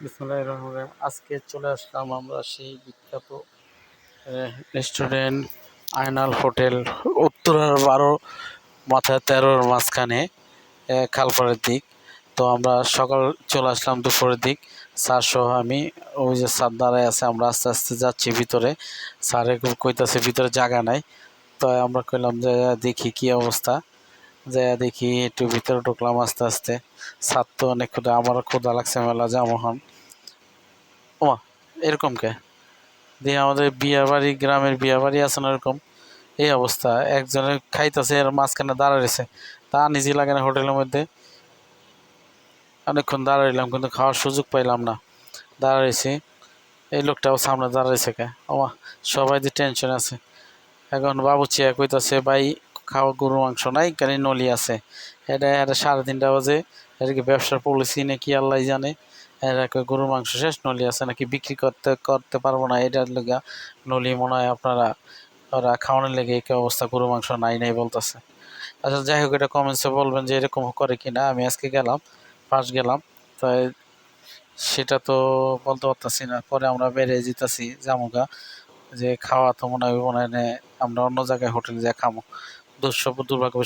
আজকে চলে আসলাম আমরা সেই বিখ্যাত রেস্টুরেন্ট আয়নাল হোটেল উত্তরার বারো, মাথায় তেরোর মাঝখানে খালপাড়ের দিক। তো আমরা সকাল চলে আসলাম দুপুরের দিক। স্যার সহ আমি, ওই যে স্যার দাঁড়ায় আছে, আমরা আস্তে আস্তে যাচ্ছি ভিতরে। স্যারে কইতাছে, ভিতরে জায়গা নাই। তো আমরা কইলাম, যে দেখি কি অবস্থা। যে দেখি একটু ভিতরে ঢুকলাম আস্তে আস্তে। স্যার তো অনেক ক্ষুদা আমারও ক্ষুদা লাগছে মেলা যাব হন ওমা, এরকম কে? দিয়ে আমাদের বিয়া বাড়ি গ্রামের বিয়া বাড়ি আছে না এরকম? এই অবস্থা একজনের খাইতেছে, এর মাঝখানে দাঁড়াইছে। তা নিজে লাগে না হোটেলের মধ্যে। অনেকক্ষণ দাঁড়াইলাম, কিন্তু খাওয়ার সুযোগ পাইলাম না। দাঁড়াইছি, এই লোকটাও সামনে দাঁড়াইছে কে? ওমা, সবাই যে টেনশন আছে। এখন বাবু কইতাছে, ভাই, খাওয়া গরু মাংস নাই কেন নলি আছে। এটা এটা সাড়ে তিনটা বাজে। এটা কি ব্যবসার পলিসি নাকি আল্লাহ জানে। এরা গরুর মাংস শেষ নলি আছে নাকি বিক্রি করতে করতে পারব না, এটার লেগে নলি মনে হয় আপনারা, ওরা খাওয়ানোর লেগে এই অবস্থা গরু মাংস নাই নাই বলতেছে। আচ্ছা যাই হোক, এটা কমেন্টসে বলবেন যে এরকম করে কিনা। আমি আজকে গেলাম ফার্স্ট গেলাম তাই সেটা তো বলতে পারতাছি না। পরে আমরা বেড়ে যেতেছি জামুগা, যে খাওয়া তো মনে হয় মনে হয় আমরা অন্য জায়গায় হোটেলে যা খামো। দুঃসব দুর্ভাগ্য